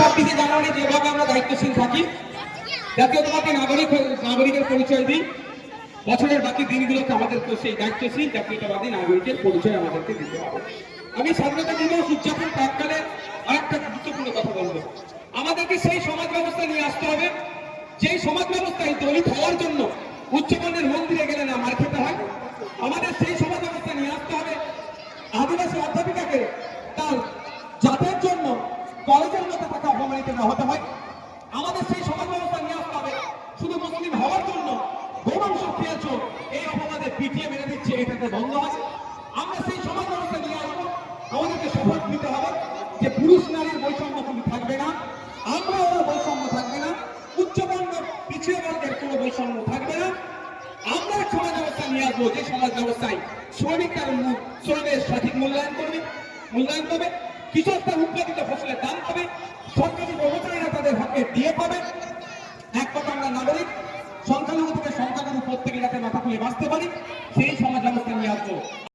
ছাব্বিশে জানুয়ারি যেভাবে আমরা দায়িত্বশীল থাকি। জাতীয়তাবাদী নাগরিক নাগরিকের পরিচয় দিই বছরের বাকি দিনগুলোতে আমাদেরকে সেই দায়িত্বশীল জাতীয়তাবাদী নাগরিকের পরিচয় আমাদেরকে দিতে হবে। আমি স্বাধীনতা দিবস উদযাপন প্রাককালে আরেকটা গুরুত্বপূর্ণ কথা বলব। আমাদেরকে সেই সমাজ ব্যবস্থা নিয়ে আসতে হবে। যেই সমাজ ব্যবস্থায় দলিত হওয়ার জন্য উচ্চমানের মন্দিরে গেলে না মার খেতে হয়, আমাদের সেই সমাজ ব্যবস্থা নিয়ে আসতে হবে। আদিবাসী অধ্যাপিকাকে তার জাতের জন্য, কলেজের মধ্যে থাকা হতে হয়। আমাদের সেই সমাজ ব্যবস্থা নিয়ে আসতে হবে। শুধু মুসলিম হওয়ার জন্য গৌরংশ পেয়েছ এই অপবাদে পিটিয়ে মেরে দিচ্ছে, এটাতে বন্ধ আছে। আমরা সেই সমাজ ব্যবস্থা নিয়ে আসব। আমাদেরকে শপথ নিতে হবে যে পুরুষ নারীর বৈষম্য কোনো থাকবে না। আমরা ওরা বৈষম্য থাকবে না। উচ্চবর্ণ পিছিয়ে বর্গের কোনো বৈষম্য থাকবে না। আমরা সমাজ ব্যবস্থা নিয়ে আসব। যে সমাজ ব্যবস্থায় শ্রমিক তার শ্রমের সঠিক মূল্যায়ন করবে মূল্যায়ন করবে। কৃষক তার উৎপাদিত ফসলের দাম পাবে। সরকারি হকে দিয়ে পাবে এক কথা আমরা নাগরিক, সংখ্যালঘু থেকে সংখ্যালঘু প্রত্যেকে যাতে মাথা খুলে বাঁচতে পারি। সেই সমাজ ব্যবস্থা নিয়ে আসব।